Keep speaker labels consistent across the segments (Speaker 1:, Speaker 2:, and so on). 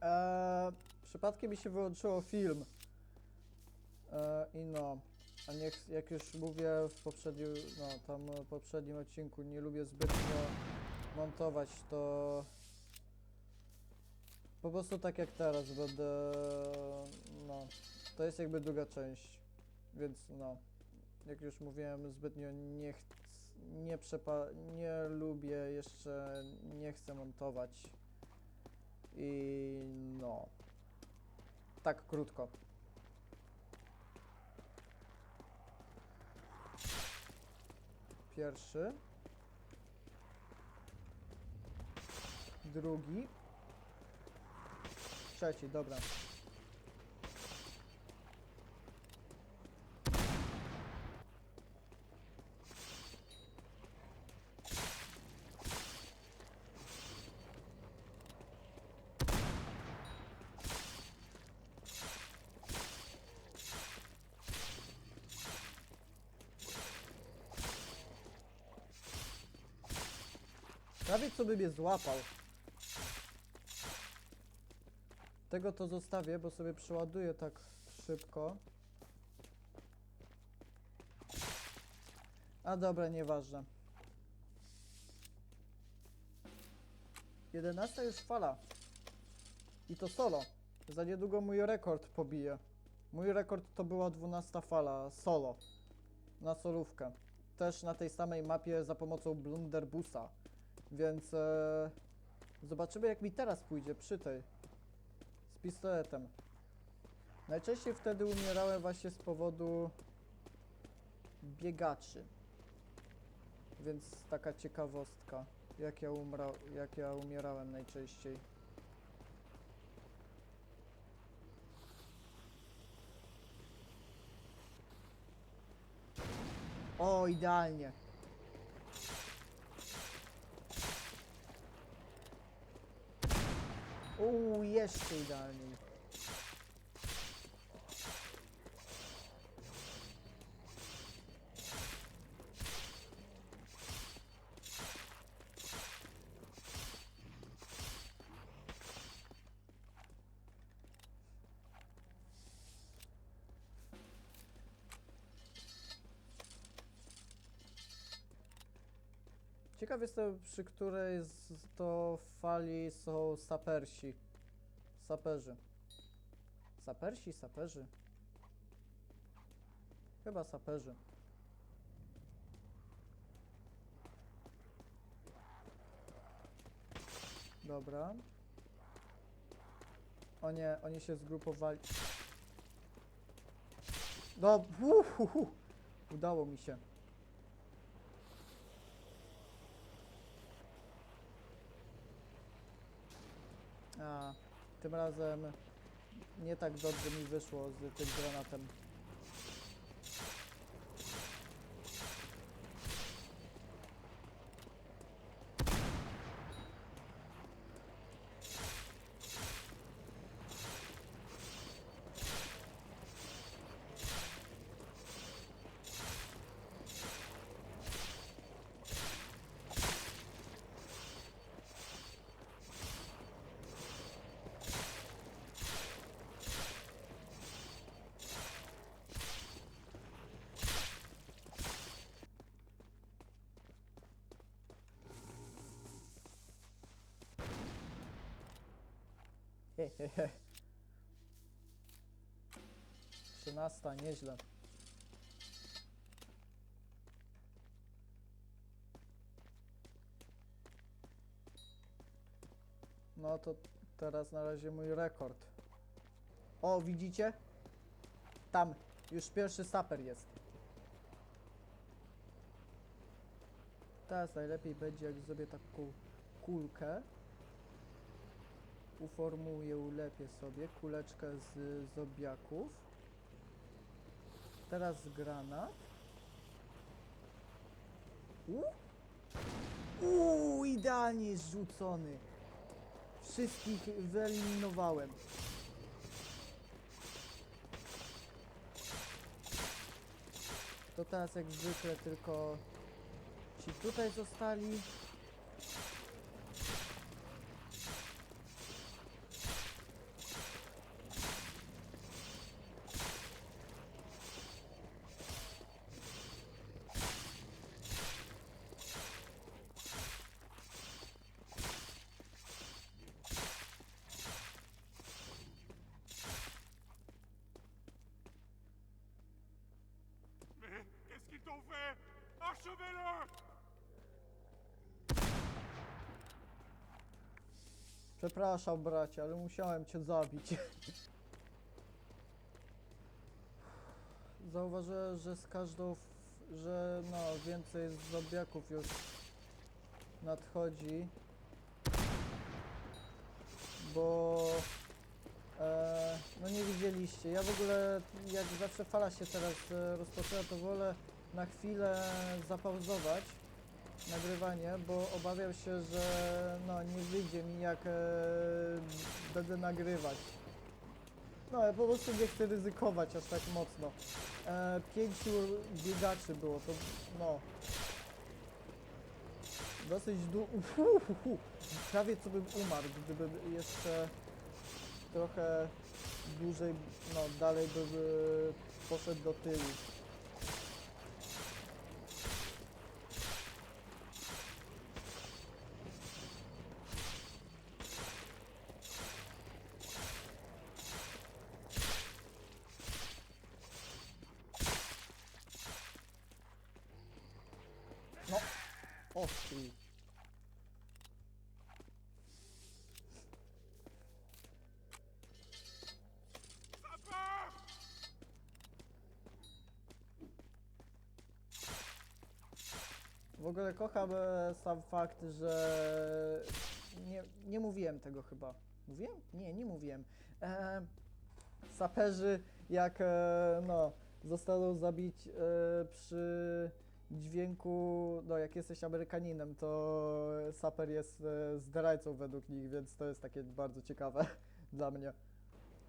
Speaker 1: Eee, przypadkiem mi się wyłączyło film. Eee, I no, a niech, jak już mówię w poprzednim, no tam w poprzednim odcinku, nie lubię zbytnio montować, to po prostu tak jak teraz będę, no, to jest jakby druga część, więc no, jak już mówiłem, zbytnio nie chcę, nie nie lubię, jeszcze nie chcę montować i no, tak krótko. Pierwszy. Drugi. Trzeci, dobra. Prawie co by mnie złapał. Tego to zostawię, bo sobie przeładuję tak szybko. A dobra, nieważne. 11 już fala. I to solo. Za niedługo mój rekord pobije. Mój rekord to była 12 fala solo. Na solówkę. Też na tej samej mapie za pomocą blunderbusa. Więc e, zobaczymy jak mi teraz pójdzie przy tej. Z pistoletem. Najczęściej wtedy umierałem właśnie z powodu biegaczy. Więc taka ciekawostka. Jak ja, umra, jak ja umierałem najczęściej. O, idealnie. Uuu, jeszcze idealniej. Ciekaw jestem, przy której z to fali są sapersi. Saperzy. Sapersi, saperzy. Chyba saperzy. Dobra. O nie, oni się zgrupowali. No, uhuhu. udało mi się. A, tym razem nie tak dobrze mi wyszło z tym granatem. 13, nieźle. No to teraz na razie mój rekord. O, widzicie? Tam, już pierwszy saper jest. Teraz najlepiej będzie jak zrobię taką kulkę uformuję, ulepię sobie kuleczkę z zobiaków. Teraz granat. Uuu, idealnie rzucony. Wszystkich wyeliminowałem. To teraz jak zwykle tylko ci tutaj zostali. Przepraszam, bracie, ale musiałem cię zabić. Zauważyłem, że z każdą, że no, więcej zombiaków już nadchodzi. Bo e, no nie widzieliście. Ja w ogóle jak zawsze fala się teraz e, rozpoczyna, to wolę na chwilę zapauzować nagrywanie, bo obawiam się, że no nie wyjdzie mi jak e, będę nagrywać. No ja po prostu nie chcę ryzykować aż tak mocno. E, pięciu biegaczy było, to no. Dosyć du... Prawie co bym umarł, gdybym jeszcze trochę dłużej, no dalej bym e, poszedł do tyłu. No, o ty. W ogóle kocham e, sam fakt, że nie, nie mówiłem tego chyba. Mówiłem? Nie, nie mówiłem. E, saperzy jak e, no, zostaną zabić e, przy dźwięku, no jak jesteś Amerykaninem, to saper jest e, zdrajcą według nich, więc to jest takie bardzo ciekawe dla mnie.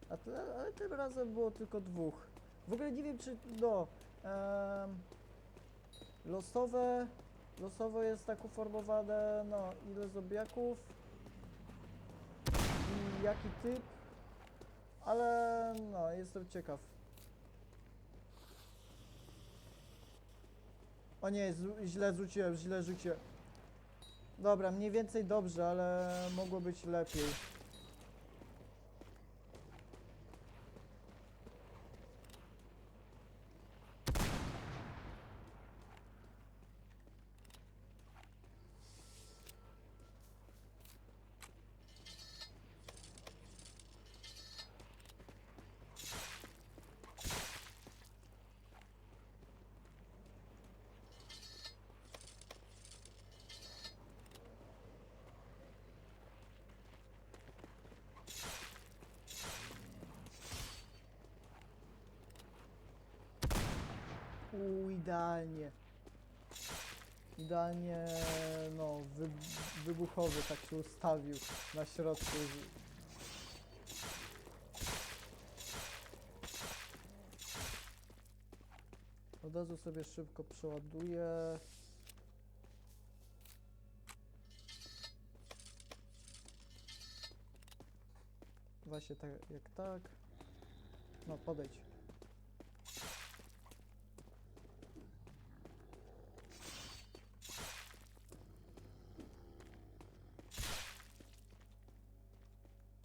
Speaker 1: A ale tym razem było tylko dwóch. W ogóle nie wiem czy, no, losowe, losowo jest tak uformowane, no, ile zombiaków i jaki typ, ale no, jestem ciekaw. O nie, źle rzuciłem, źle rzuciłem. Dobra, mniej więcej dobrze, ale mogło być lepiej. Uuu, idealnie. Idealnie, no, wy, wybuchowy tak się ustawił na środku. Od razu sobie szybko przeładuję. Właśnie tak, jak tak. No, podejdź.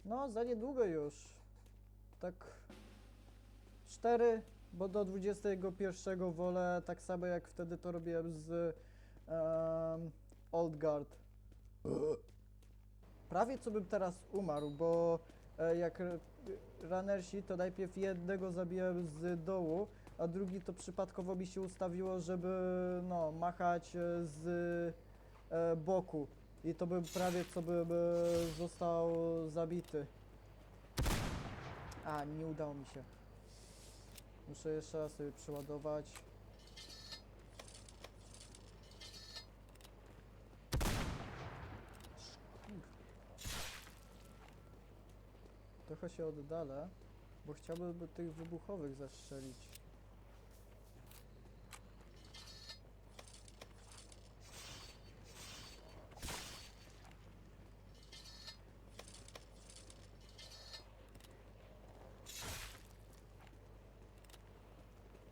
Speaker 1: No, za niedługo już. Tak. Cztery, bo do 21 wolę tak samo jak wtedy to robiłem z um, Old Guard. Prawie co bym teraz umarł, bo e, jak runnersi to najpierw jednego zabiłem z dołu, a drugi to przypadkowo mi się ustawiło, żeby no, machać e, z e, boku. I to bym prawie co bym został zabity. A, nie udało mi się. Muszę jeszcze raz sobie przeładować. Trochę się oddalę, bo chciałbym tych wybuchowych zastrzelić.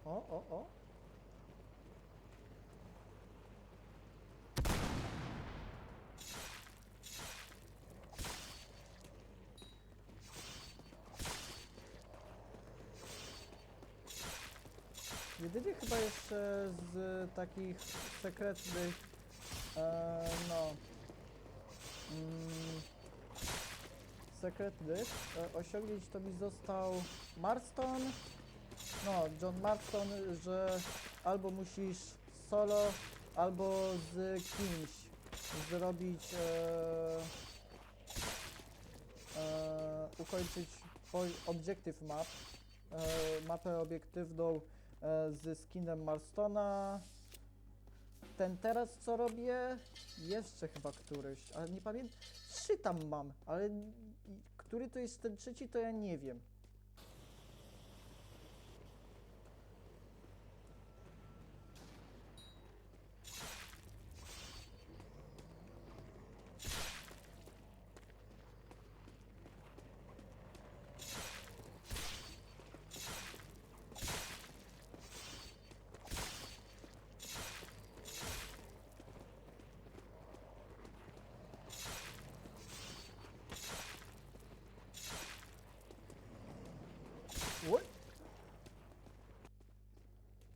Speaker 1: O, o, o. Jedynie chyba jeszcze z takich sekretnych, e, no, mm, sekretnych e, osiągnięć to mi został Marston. No, John Marston, że albo musisz solo, albo z kimś zrobić, e, e, ukończyć Objective Map, e, mapę obiektywną e, ze skinem Marstona. Ten teraz co robię? Jeszcze chyba któryś, ale nie pamiętam. Trzy tam mam, ale który to jest ten trzeci, to ja nie wiem.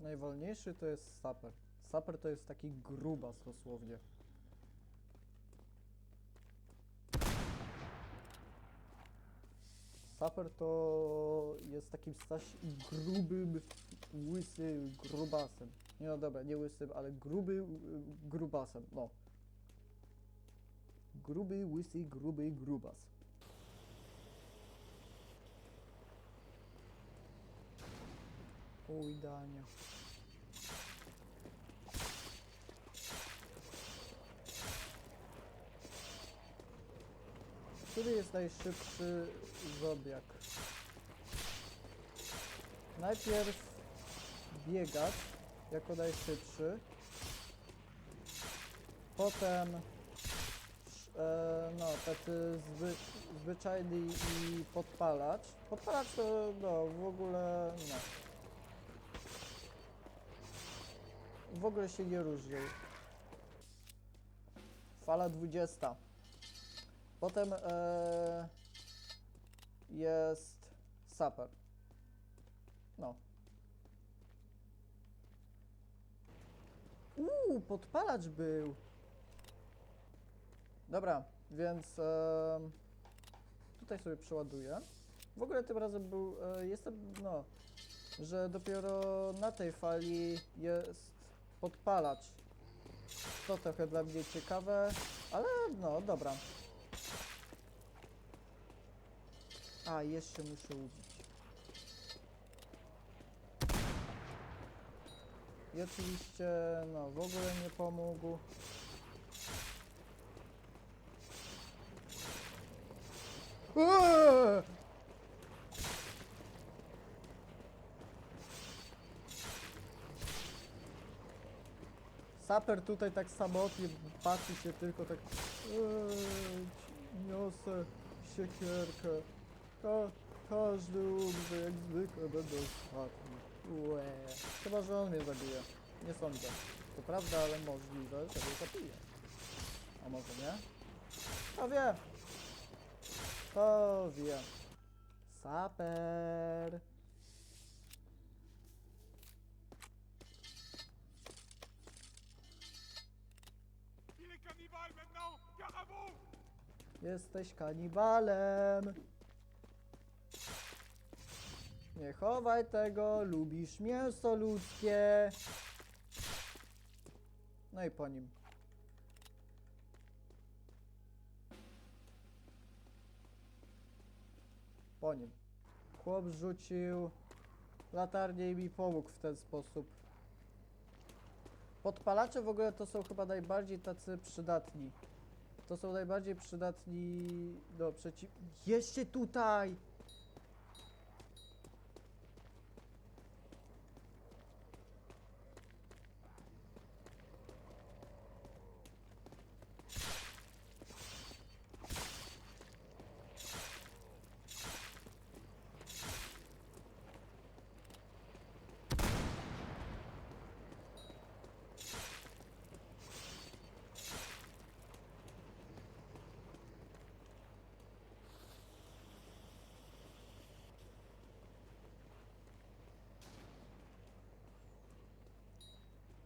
Speaker 1: Najwolniejszy to jest saper. Saper to jest taki grubas dosłownie. Saper to jest takim staś grubym, łysym grubasem. Nie no dobra, nie łysym, ale gruby grubasem, no. Gruby, łysy, gruby grubas. O. Który jest najszybszy zobiak? Najpierw biegać jako najszybszy. Potem e, no, tacy zwy, zwyczajny i podpalacz. Podpalacz to no, w ogóle no. W ogóle się nie różnią. Fala 20. Potem e, jest saper. No. Uuu, podpalacz był. Dobra, więc e, tutaj sobie przeładuję. W ogóle tym razem był, e, jestem, no, że dopiero na tej fali jest podpalacz. To trochę dla mnie ciekawe, ale no dobra. A, jeszcze muszę ubić. I oczywiście, no, w ogóle nie pomógł. Eee! Saper tutaj tak samotnie patrzy się tylko tak eee, niosę siekierkę. Ka każdy umrze jak zwykle będę ostatni. Łe. Chyba, że on mnie zabije. Nie sądzę. To prawda, ale możliwe, że mnie zabije. A może nie? To wie. To wie. Saper. Jesteś kanibalem. Nie chowaj tego, lubisz mięso ludzkie. No i po nim. Po nim. Chłop rzucił latarnię i mi pomógł w ten sposób. Podpalacze w ogóle to są chyba najbardziej tacy przydatni. To są najbardziej przydatni do przeciw... Jeszcze tutaj!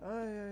Speaker 1: Ay,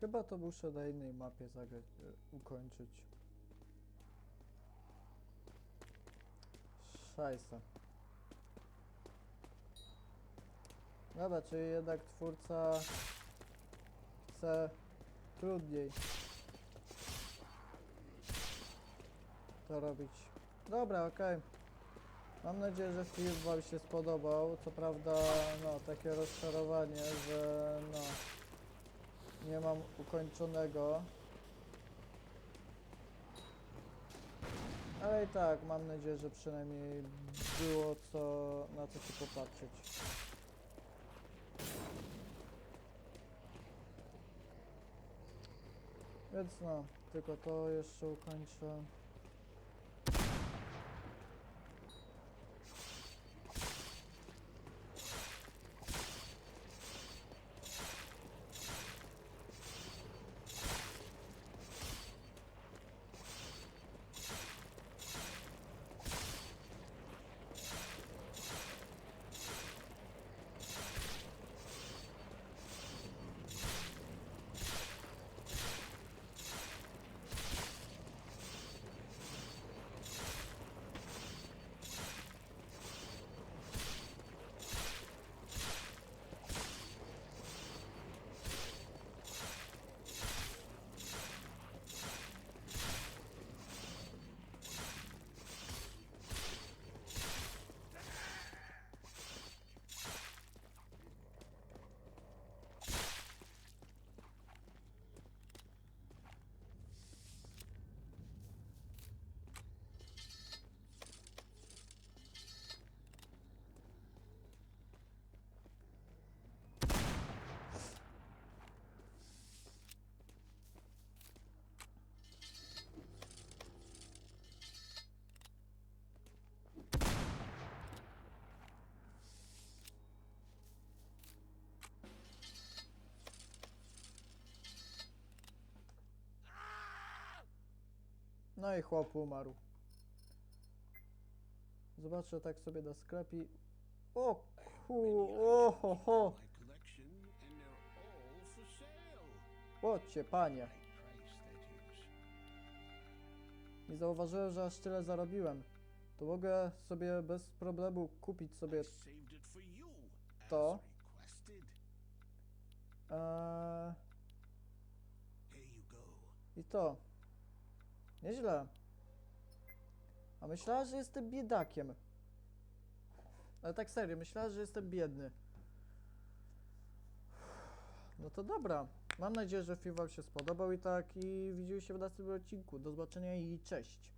Speaker 1: Chyba to muszę na innej mapie zagrać, e, ukończyć. Szajsa. Dobra, czyli jednak twórca chce trudniej to robić. Dobra, okej. Mam nadzieję, że film wam się spodobał. Co prawda, no, takie rozczarowanie, że no, nie mam ukończonego. Ale i tak, mam nadzieję, że przynajmniej było co, na co się popatrzeć. Więc no, tylko to jeszcze ukończę. No i chłop umarł. Zobaczę tak sobie na sklepie. O ku, o ho. Chodźcie panie. Nie zauważyłem, że aż tyle zarobiłem. To mogę sobie bez problemu kupić sobie To. eee, i to. Nieźle. A myślała, że jestem biedakiem. Ale tak serio, myślała, że jestem biedny. No to dobra. Mam nadzieję, że film wam się spodobał i tak i widzimy się w następnym odcinku. Do zobaczenia i cześć.